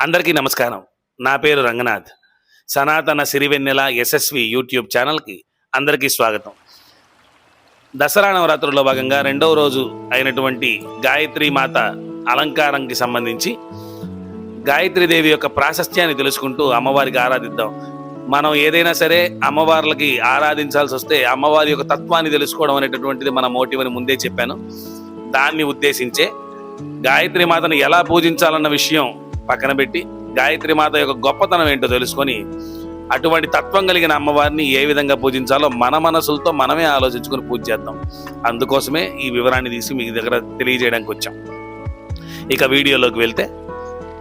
అందరికీ నమస్కారం. నా పేరు రంగనాథ్. సనాతన సిరివెన్నెల యశస్వి యూట్యూబ్ ఛానల్కి అందరికీ స్వాగతం. దసరా నవరాత్రుల్లో భాగంగా రెండవ రోజు అయినటువంటి గాయత్రి మాత అలంకారంకి సంబంధించి గాయత్రీదేవి యొక్క ప్రాశస్త్యాన్ని తెలుసుకుంటూ అమ్మవారికి ఆరాధిద్దాం. మనం ఏదైనా సరే అమ్మవార్లకి ఆరాధించాల్సి వస్తే అమ్మవారి యొక్క తత్వాన్ని తెలుసుకోవడం అనేటటువంటిది మన మోటివ్ అని ముందే చెప్పాను. దాన్ని ఉద్దేశించే గాయత్రి మాతను ఎలా పూజించాలన్న విషయం పక్కన పెట్టి గాయత్రి మాత యొక్క గొప్పతనం ఏంటో తెలుసుకొని అటువంటి తత్వం కలిగిన అమ్మవారిని ఏ విధంగా పూజించాలో మన మనసులతో మనమే ఆలోచించుకొని పూజ చేద్దాం. అందుకోసమే ఈ వివరాన్ని తీసి మీ దగ్గర తెలియజేయడానికి వచ్చాం. ఇక వీడియోలోకి వెళ్తే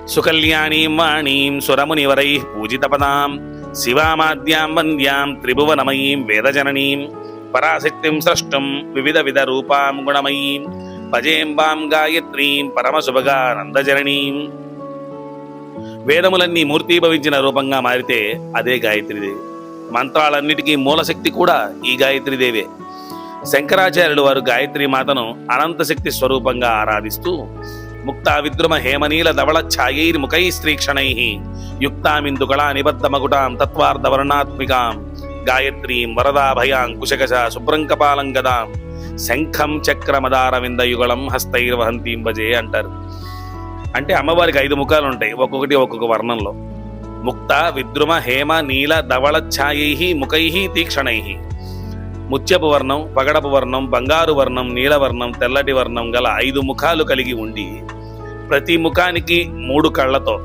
సుకల్యాణీం వాణీం సురమునివరై పూజితపదాం శివామాద్యాం వంద్యాం త్రిభువనమయీం వేదజననీం పరాశక్తిం సృష్టం వివిధ విధ రూపాం గుణమయీం భజేంబాం గాయత్రీం పరమశుభగానందజననీం. వేదములన్నీ మూర్తీభవించిన రూపంగా మారితే అదే గాయత్రీదేవి. మంత్రాలన్నిటికీ మూలశక్తి కూడా ఈ గాయత్రీదేవే. శంకరాచార్యులు వారు గాయత్రి మాతను అనంతశక్తి స్వరూపంగా ఆరాధిస్తూ ముక్తా విద్రుమ హేమనీల ధవళ ఛాయైర్ ముఖై స్త్రీక్షణై యుక్తామిందుకళా నిబద్ధమగుటాం తత్వార్థ వర్ణాత్మికాం గాయత్రీం వరదాభయాం కుశకశ శుభ్రంకపాలం గదాం శంఖం చక్రమదారవిందయుగళం హస్తైర్వహంతీం భజే అంటారు. అంటే అమ్మవారికి ఐదు ముఖాలు ఉంటాయి ఒక్కొక్కటి ఒక్కొక్క వర్ణంలో. ముక్త విద్రుమ హేమ నీల ధవళ ఛాయై ముఖై తీక్షణై. ముత్యపు వర్ణం పగడపు వర్ణం బంగారు వర్ణం నీలవర్ణం తెల్లటి వర్ణం గల ఐదు ముఖాలు కలిగి ఉండి ప్రతి ముఖానికి మూడు కళ్ళతో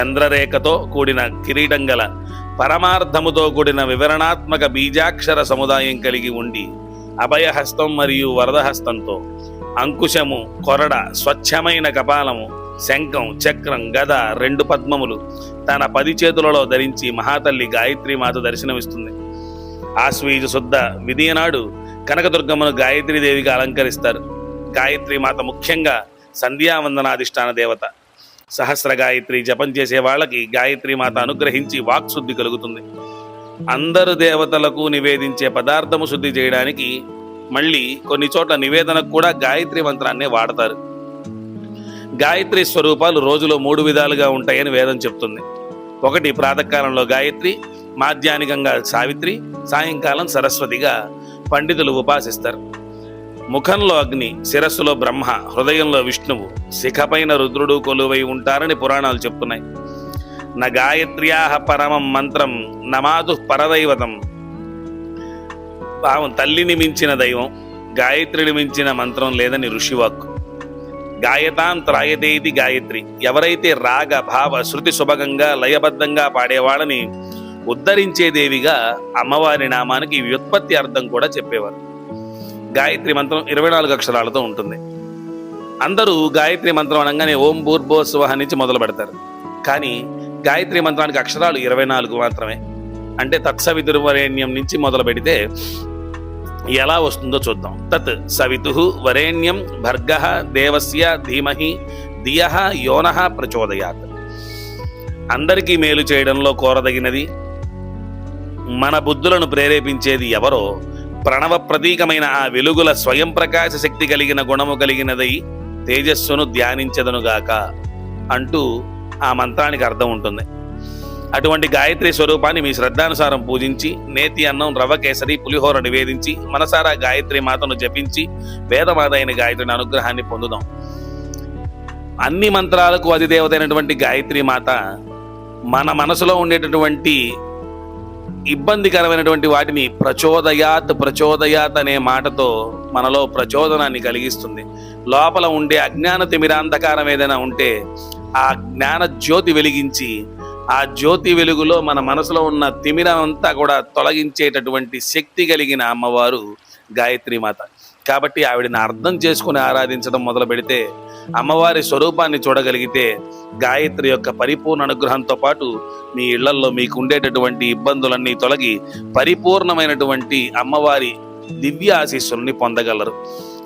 చంద్రరేఖతో కూడిన కిరీటం గల పరమార్థముతో కూడిన వివరణాత్మక బీజాక్షర సముదాయం కలిగి ఉండి అభయహస్తం మరియు వరదహస్తంతో అంకుశము కొరడ స్వచ్ఛమైన కపాలము శంఖం చక్రం గద రెండు పద్మములు తన పది చేతులలో ధరించి మహాతల్లి గాయత్రి మాత దర్శనమిస్తుంది. ఆశ్వీజ శుద్ధ విధియనాడు కనకదుర్గమ్మను గాయత్రీదేవిగా అలంకరిస్తారు. గాయత్రి మాత ముఖ్యంగా సంధ్యావందనాధిష్టాన దేవత. సహస్ర గాయత్రి జపం చేసే వాళ్ళకి గాయత్రి మాత అనుగ్రహించి వాక్శుద్ధి కలుగుతుంది. అందరు దేవతలకు నివేదించే పదార్థము శుద్ధి చేయడానికి మళ్ళీ కొన్ని చోట్ల నివేదనకు కూడా గాయత్రి మంత్రాన్నే వాడతారు. గాయత్రి స్వరూపాలు రోజులో మూడు విధాలుగా ఉంటాయని వేదం చెప్తుంది. ఒకటి ప్రాతకాలంలో గాయత్రి మాధ్యానికంగా సావిత్రి సాయంకాలం సరస్వతిగా పండితులు ఉపాసిస్తారు. ముఖంలో అగ్ని శిరస్సులో బ్రహ్మ హృదయంలో విష్ణువు శిఖపైన రుద్రుడు కొలువై ఉంటారని పురాణాలు చెప్తున్నాయి. న గాయత్ర్యాహ పరమం మంత్రం నమాదు పరదైవతం పావం తల్లిని మించిన దైవం గాయత్రిని మించిన మంత్రం లేదని ఋషివాక్ గాయతాం త్రాయతేది గాయత్రి. ఎవరైతే రాగ భావ శృతి సుభగంగా లయబద్ధంగా పాడేవాళ్ళని ఉద్ధరించే దేవిగా అమ్మవారి నామానికి వ్యుత్పత్తి అర్థం కూడా చెప్పేవారు. గాయత్రి మంత్రం ఇరవై నాలుగు అక్షరాలతో ఉంటుంది. అందరూ గాయత్రి మంత్రం అనగానే ఓం భూర్భోస్వహ నుంచి మొదలు పెడతారు. కానీ గాయత్రి మంత్రానికి అక్షరాలు ఇరవై నాలుగు మాత్రమే. అంటే తత్సవితుర్వరేణ్యం నుంచి మొదలు పెడితే ఎలా వస్తుందో చూద్దాం. తత్ సవితు వరేణ్యం భర్గ దేవస్య ధీమహి ధియ యోన ప్రచోదయాత్. అందరికీ మేలు చేయడంలో కోరదగినది మన బుద్ధులను ప్రేరేపించేది ఎవరో ప్రణవ ప్రతీకమైన ఆ వెలుగుల స్వయం ప్రకాశ శక్తి కలిగిన గుణము కలిగినదై తేజస్సును ధ్యానించదనుగాక అంటూ ఆ మంత్రానికి అర్థం ఉంటుంది. అటువంటి గాయత్రి స్వరూపాన్ని మీ శ్రద్ధానుసారం పూజించి నేతి అన్నం రవ్వ కేసరి పులిహోర నివేదించి మనసారా గాయత్రి మాతను జపించి వేదమాదైన గాయత్రిని అనుగ్రహాన్ని పొందుదాం. అన్ని మంత్రాలకు అధిదేవత అయినటువంటి గాయత్రి మాత మన మనసులో ఉండేటటువంటి ఇబ్బందికరమైనటువంటి వాటిని ప్రచోదయాత్ ప్రచోదయాత్ అనే మాటతో మనలో ప్రచోదనాన్ని కలిగిస్తుంది. లోపల ఉండే అజ్ఞాన తిమిరాంధకారం ఏదైనా ఉంటే ఆ జ్ఞాన జ్యోతి వెలిగించి ఆ జ్యోతి వెలుగులో మన మనసులో ఉన్న తిమిరం అంతా కూడా తొలగించేటటువంటి శక్తి కలిగిన అమ్మవారు గాయత్రి మాత. కాబట్టి ఆవిడని అర్థం చేసుకుని ఆరాధించడం మొదలు పెడితే అమ్మవారి స్వరూపాన్ని చూడగలిగితే గాయత్రి యొక్క పరిపూర్ణ అనుగ్రహంతో పాటు మీ ఇళ్ళల్లో మీకు ఉండేటటువంటి ఇబ్బందులన్నీ తొలగి పరిపూర్ణమైనటువంటి అమ్మవారి దివ్య ఆశీస్సుల్ని పొందగలరు.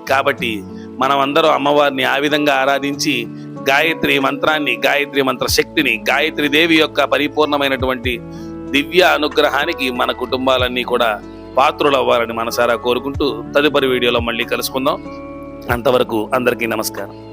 కాబట్టి మనమందరం అమ్మవారిని ఆ విధంగా ఆరాధించి గాయత్రి మంత్రాన్ని గాయత్రి మంత్ర శక్తిని గాయత్రి దేవి యొక్క పరిపూర్ణమైనటువంటి దివ్య అనుగ్రహానికి మన కుటుంబాలన్నీ కూడా పాత్రులు అవ్వాలని మనసారా కోరుకుంటూ తదుపరి వీడియోలో మళ్ళీ కలుసుకుందాం. అంతవరకు అందరికీ నమస్కారం.